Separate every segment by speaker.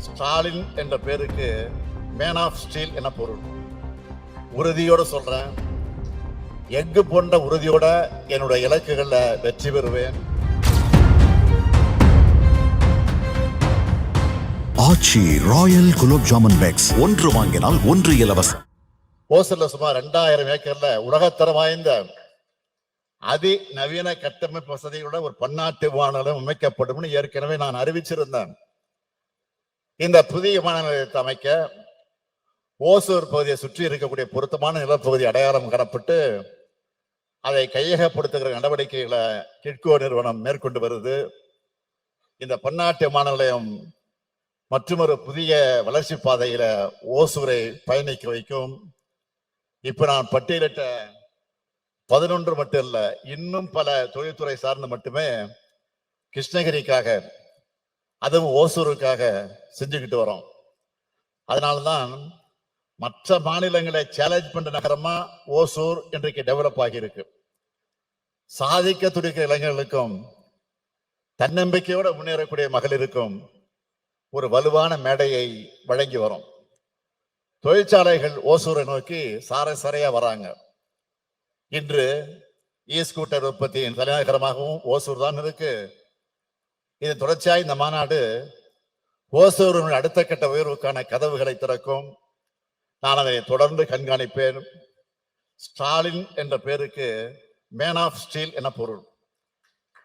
Speaker 1: ஸ்டாலின் என்ற பேருக்கு man of steel என பொருள்? உறுதியோட சொல்றேன். எஃகு போன்ற உறுதியோட என்னோட இலக்குகள்ல வெற்றி பெறுவேன்.
Speaker 2: ஆச்சி ராயல் குலோப் ஜாமன் பேக்ஸ் ஒன்று வாங்கினால் ஒன்று இலவசம்.
Speaker 1: ஓசல்ல சுமார் ரெண்டாயிரம் ஏக்கர்ல உலகத்தரம் வாய்ந்த அதி நவீன கட்டமைப்பு வசதிகளோட ஒரு பன்னாட்டு விமான நிலையம் அமைக்கப்படும் ஏற்கனவே நான் அறிவிச்சிருந்தேன். இந்த புதிய விமான நிலையத்தை அமைக்க ஓசூர் பகுதியை சுற்றி இருக்கக்கூடிய பொருத்தமான நிலப்பகுதி அடையாளம் காணப்பட்டு அதை கையகப்படுத்துகிற நடவடிக்கைகளை கிட்கோ நிறுவனம் மேற்கொண்டு வருது. இந்த பன்னாட்டு விமான நிலையம் மற்றொரு புதிய வளர்ச்சி பாதையில ஓசூரை பயணிக்க வைக்கும். இப்ப நான் பட்டியலிட்ட பதினொன்று மட்டும் இல்லை இன்னும் பல தொழில்துறை சார்ந்து மட்டுமே கிருஷ்ணகிரிக்காக அதுவும் ஓசூருக்காக செஞ்சுக்கிட்டு வரோம். அதனால்தான் மற்ற மாநிலங்களை சேலஞ்ச் பண்ற நகரமா ஓசூர் இன்றைக்கு டெவலப் ஆகியிருக்கு. சாதிக்க துடிக்கிற இளைஞர்களுக்கும் தன்னம்பிக்கையோட முன்னேறக்கூடிய மகளிருக்கும் ஒரு வலுவான மேடையை வழங்கி வரும். தொழிற்சாலைகள் ஓசூரை நோக்கி சாரை சாரையா வராங்க. இன்று இ ஸ்கூட்டர் உற்பத்தியின் தலைநகரமாகவும் ஓசூர் தான் இருக்கு. இது தொடர்ச்சியாக இந்த மாநாடு ஓசூரின் அடுத்த கட்ட உயர்வுக்கான கதவுகளை திறக்கும். நான் அதை தொடர்ந்து கண்காணிப்பேன். ஸ்டாலின் என்ற பேருக்கு மேன் ஆஃப் ஸ்டீல் என பொருள்?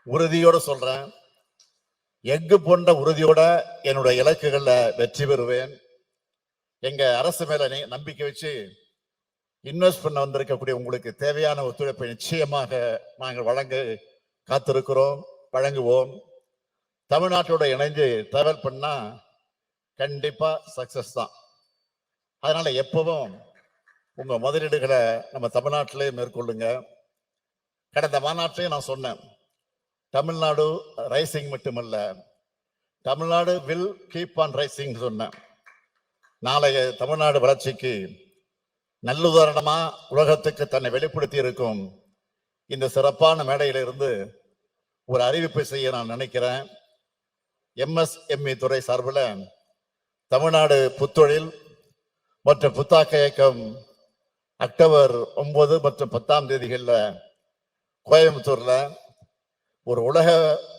Speaker 1: உறுதியோடு சொல்றேன். எஃகு போன்ற உறுதியோட என்னுடைய இலக்குகளில் வெற்றி பெறுவேன். எங்க அரசு மேல நீ நம்பிக்கை வச்சு இன்வெஸ்ட் பண்ண வந்திருக்கக்கூடிய உங்களுக்கு தேவையான ஒத்துழைப்பை நிச்சயமாக நாங்கள் வழங்க காத்திருக்கிறோம் வழங்குவோம். தமிழ்நாட்டோட இணைஞ்சு ட்ராவல் பண்ணா கண்டிப்பா சக்சஸ் தான். அதனால எப்பவும் உங்க முதலீடுகளை நம்ம தமிழ்நாட்டிலே மேற்கொள்ளுங்க. கடந்த மாநாட்டிலையும் நான் சொன்னேன் தமிழ்நாடு ரைசிங் மட்டுமல்ல Tamil Nadu will keep on rising சொன்னேன். நாளைய தமிழ்நாடு வளர்ச்சிக்கு நல்லுதாரணமா உலகத்துக்கு தன்னை வெளிப்படுத்தி இருக்கும் இந்த சிறப்பான மேடையிலிருந்து ஒரு அறிவிப்பை செய்ய நான் நினைக்கிறேன். எம்எஸ்எம்இ துறை சார்பில் தமிழ்நாடு புத்தொழில் மற்றும் புத்தாக்க இயக்கம் அக்டோபர் ஒன்பது மற்றும் பத்தாம் தேதிகளில் கோயம்புத்தூரில் ஒரு உலக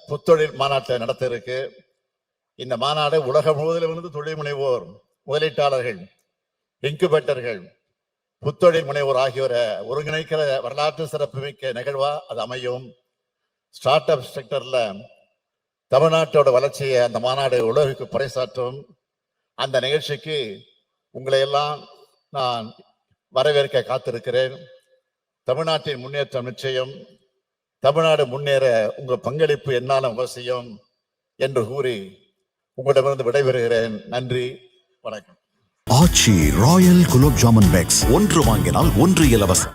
Speaker 1: புத்தொழில் மாநாட்டை நடத்த இருக்கு இந்த மாநாடு உலகம் முழுவதிலிருந்து தொழில் முனைவோர் முதலீட்டாளர்கள் இன்குபேட்டர்கள் புத்தொழில் முனைவோர் ஆகியோரை ஒருங்கிணைக்கிற வரலாற்று சிறப்புமிக்க நிகழ்வா அது அமையும். ஸ்டார்ட் அப் செக்டர்ல தமிழ்நாட்டோட வளர்ச்சியை அந்த மாநாடு உலகுக்கு பறைசாற்றும் அந்த நிகழ்ச்சிக்கு உங்களை எல்லாம் நான் வரவேற்க காத்திருக்கிறேன். தமிழ்நாட்டின் முன்னேற்றம் நிச்சயம். தமிழ்நாடு முன்னேற உங்கள் பங்களிப்பு என்னாலும் அவசியம் என்று கூறி உங்களிடமிருந்து விடைபெறுகிறேன். நன்றி வணக்கம்.
Speaker 2: ஆச்சி ராயல் குலோப் ஜாமன் பேக்ஸ் ஒன்று வாங்கினால் ஒன்று இலவசம்.